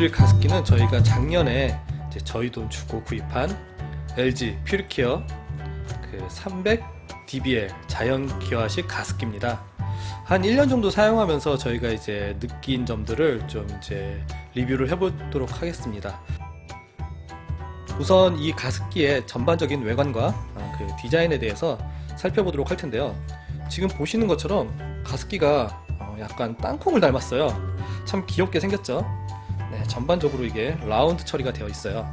보여드릴 가습기는 저희가 작년에 저희 돈 주고 구입한 LG 퓨리케어 그 300 DBL 자연 기화식 가습기입니다. 한 1년 정도 사용하면서 저희가 이제 느낀 점들을 좀 이제 리뷰를 해보도록 하겠습니다. 우선 이 가습기의 전반적인 외관과 아, 그 디자인에 대해서 살펴보도록 할 텐데요. 지금 보시는 것처럼 가습기가 어, 약간 땅콩을 닮았어요. 참 귀엽게 생겼죠? 네, 전반적으로 이게 라운드 처리가 되어 있어요.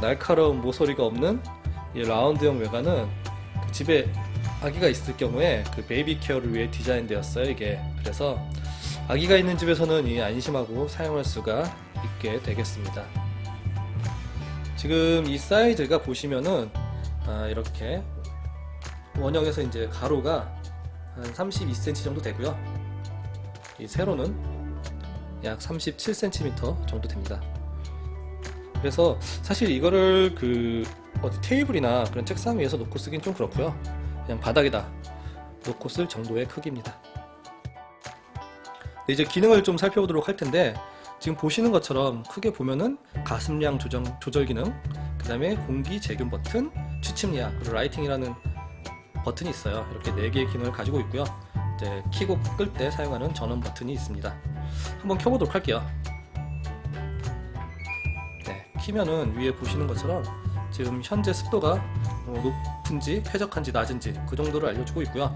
날카로운 모서리가 없는 이 라운드형 외관은 그 집에 아기가 있을 경우에 그 베이비 케어를 위해 디자인되었어요. 이게 그래서 아기가 있는 집에서는 이 안심하고 사용할 수가 있게 되겠습니다. 지금 이 사이즈가 보시면은 아, 이렇게 원형에서 이제 가로가 한 32cm 정도 되고요. 이 세로는 약 37cm 정도 됩니다. 그래서 사실 이거를 그 어디 테이블이나 그런 책상 위에서 놓고 쓰긴 좀 그렇고요. 그냥 바닥에다 놓고 쓸 정도의 크기입니다. 네, 이제 기능을 좀 살펴보도록 할 텐데 지금 보시는 것처럼 크게 보면은 가습량 조정, 조절 기능, 그 다음에 공기 제균 버튼, 취침량, 그리고 라이팅이라는 버튼이 있어요. 이렇게 네 개의 기능을 가지고 있고요. 이제 키고 끌 때 사용하는 전원 버튼이 있습니다. 한번 켜보도록 할게요. 네, 키면은 위에 보시는 것처럼 지금 현재 습도가 어, 높은지 쾌적한지 낮은지 그 정도를 알려주고 있고요.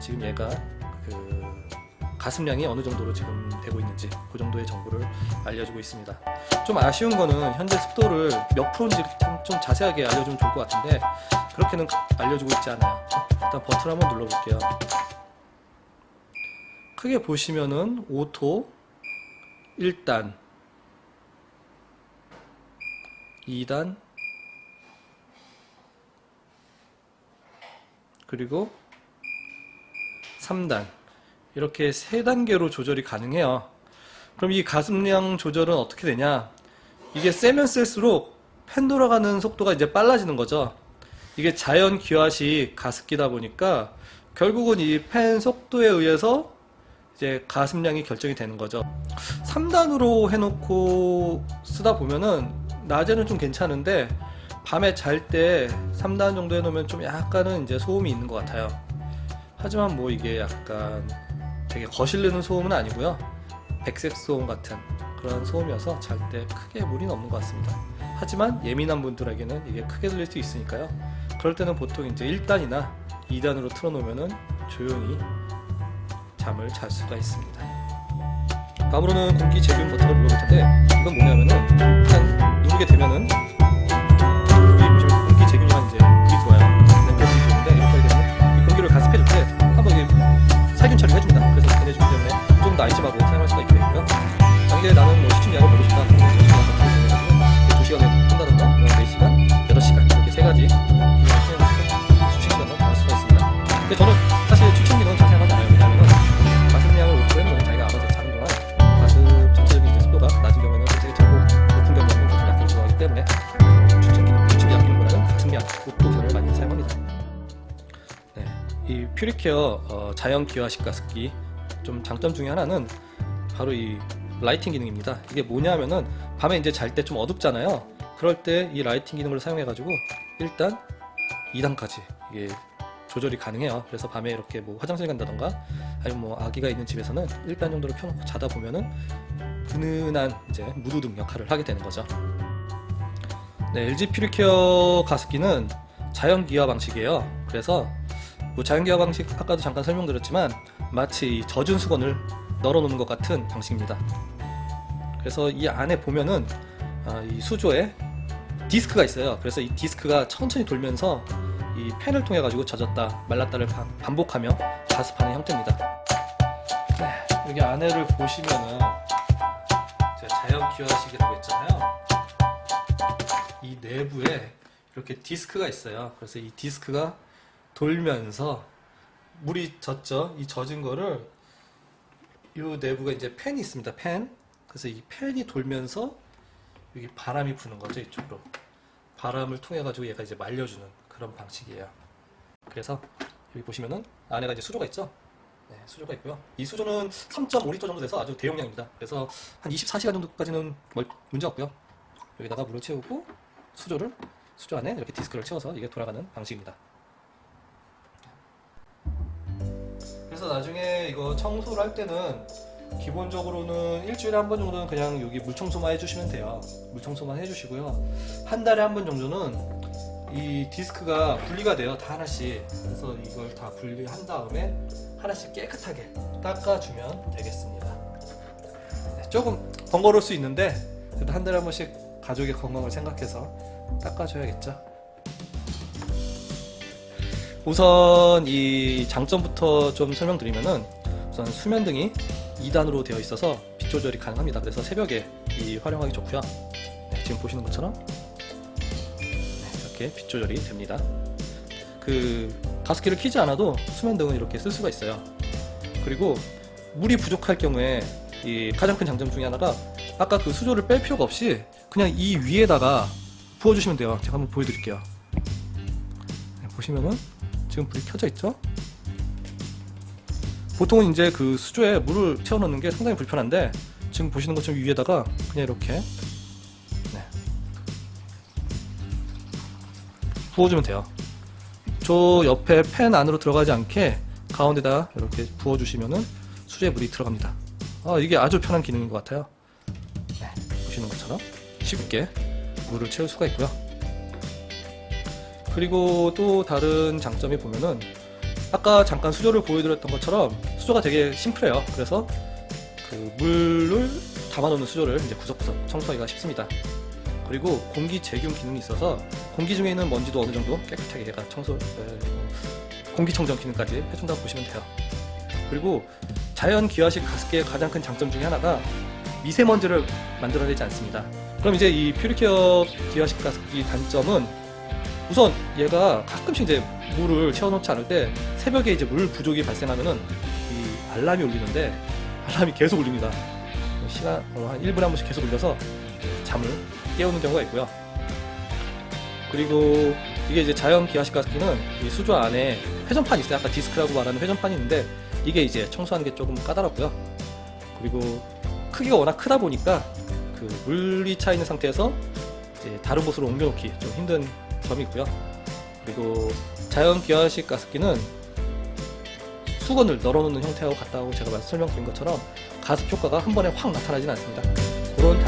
지금 얘가 그 가습량이 어느 정도로 지금 되고 있는지 그 정도의 정보를 알려주고 있습니다. 좀 아쉬운 거는 현재 습도를 몇 프로인지 좀, 좀 자세하게 알려주면 좋을 것 같은데 그렇게는 알려주고 있지 않아요. 일단 버튼 한번 눌러볼게요. 크게 보시면은 오토 1단 2단 그리고 3단 이렇게 세 단계로 조절이 가능해요. 그럼 이 가습량 조절은 어떻게 되냐? 이게 세면 셀수록 팬 돌아가는 속도가 이제 빨라지는 거죠. 이게 자연 기화식 가습기다 보니까 결국은 이팬 속도에 의해서 이제 가습량이 결정이 되는 거죠. 3단으로 해놓고 쓰다 보면은 낮에는 좀 괜찮은데 밤에 잘 때 3단 정도 해놓으면 좀 약간은 이제 소음이 있는 것 같아요. 하지만 뭐 이게 약간 되게 거실르는 소음은 아니고요. 백색 소음 같은 그런 소음이어서 잘 때 크게 무리는 없는 것 같습니다. 하지만 예민한 분들에게는 이게 크게 들릴 수 있으니까요. 그럴 때는 보통 이제 1단이나 2단으로 틀어놓으면은 조용히 잠을 잘 수가 있습니다. 다음으로는 공기 제균 버튼을 눌러볼 텐데 이건 뭐냐면은 그냥 누르게 되면은 공기 제균만 이제 자연 기화식 가습기 좀 장점 중에 하나는 바로 이 라이팅 기능입니다. 이게 뭐냐면은 밤에 이제 잘 때 좀 어둡잖아요. 그럴 때 이 라이팅 기능을 사용해 가지고 일단 2단까지 이게 조절이 가능해요. 그래서 밤에 이렇게 뭐 화장실 간다던가 아니면 뭐 아기가 있는 집에서는 1단 정도로 켜놓고 자다 보면은 은은한 이제 무드등 역할을 하게 되는 거죠. 네, LG 퓨리케어 가습기는 자연 기화 방식이에요. 그래서 뭐 자연 기화 방식 아까도 잠깐 설명드렸지만 마치 이 젖은 수건을 널어놓는 것 같은 방식입니다. 그래서 이 안에 보면은 아, 이 수조에 디스크가 있어요. 그래서 이 디스크가 천천히 돌면서 이 팬을 통해 가지고 젖었다 말랐다를 반- 반복하며 가습하는 형태입니다. 네, 여기 안에를 보시면은 제가 자연 기화식이라고 했잖아요. 이 내부에 이렇게 디스크가 있어요. 그래서 이 디스크가 돌면서 물이 젖죠. 이 젖은 거를 이 내부가 이제 팬이 있습니다. 팬. 그래서 이 팬이 돌면서 여기 바람이 부는 거죠. 이쪽으로. 바람을 통해 가지고 얘가 이제 말려주는 그런 방식이에요. 그래서 여기 보시면은 안에가 이제 수조가 있죠. 네, 수조가 있고요. 이 수조는 3.5리터 정도 돼서 아주 대용량입니다. 그래서 한 24시간 정도까지는 멀- 문제 없고요. 여기다가 물을 채우고 수조를 수조 안에 이렇게 디스크를 채워서 이게 돌아가는 방식입니다. 나중에 이거 청소를 할 때는 기본적으로는 일주일에 한 번 정도는 그냥 여기 물 청소만 해주시면 돼요. 물 청소만 해주시고요. 한 달에 한 번 정도는 이 디스크가 분리가 돼요. 다 하나씩. 그래서 이걸 다 분리한 다음에 하나씩 깨끗하게 닦아주면 되겠습니다. 네, 조금 번거로울 수 있는데 그래도 한 달에 한 번씩 가족의 건강을 생각해서 닦아줘야겠죠. 우선 이 장점부터 좀 설명드리면은 우선 수면등이 2단으로 되어 있어서 빛 조절이 가능합니다. 그래서 새벽에 이 활용하기 좋고요. 네, 지금 보시는 것처럼 네, 이렇게 빛 조절이 됩니다. 그 가습기를 켜지 않아도 수면등은 이렇게 쓸 수가 있어요. 그리고 물이 부족할 경우에 이 가장 큰 장점 중에 하나가 아까 그 수조를 뺄 필요가 없이 그냥 이 위에다가 부어주시면 돼요. 제가 한번 보여드릴게요. 네, 보시면은 지금 불이 켜져 있죠? 보통은 이제 그 수조에 물을 채워넣는 게 상당히 불편한데 지금 보시는 것처럼 위에다가 그냥 이렇게 네. 부어주면 돼요. 저 옆에 팬 안으로 들어가지 않게 가운데다 이렇게 부어주시면은 수조에 물이 들어갑니다. 아, 이게 아주 편한 기능인 것 같아요. 네, 보시는 것처럼 쉽게 물을 채울 수가 있고요. 그리고 또 다른 장점이 보면은 아까 잠깐 수조를 보여드렸던 것처럼 수조가 되게 심플해요. 그래서 그 물을 담아놓는 수조를 이제 구석구석 청소하기가 쉽습니다. 그리고 공기 제균 기능이 있어서 공기 중에 있는 먼지도 어느 정도 깨끗하게 얘가 청소, 에, 공기청정 기능까지 해준다고 보시면 돼요. 그리고 자연 기화식 가습기의 가장 큰 장점 중에 하나가 미세먼지를 만들어내지 않습니다. 그럼 이제 이 퓨리케어 기화식 가습기 단점은 우선 얘가 가끔씩 이제 물을 채워놓지 않을 때 새벽에 이제 물 부족이 발생하면은 이 알람이 울리는데 알람이 계속 울립니다. 시간 어, 한 1분에 한 번씩 계속 울려서 잠을 깨우는 경우가 있고요. 그리고 이게 이제 자연 기화식 가습기는 이 수조 안에 회전판이 있어요. 아까 디스크라고 말하는 회전판이 있는데 이게 이제 청소하는 게 조금 까다롭고요. 그리고 크기가 워낙 크다 보니까 그 물이 차 있는 상태에서 다른 곳으로 옮겨놓기 좀 힘든 점이 있고요. 그리고 자연 기화식 가습기는 수건을 널어놓는 형태하고 같다고 제가 설명드린 것처럼 가습 효과가 한 번에 확 나타나진 않습니다. 그런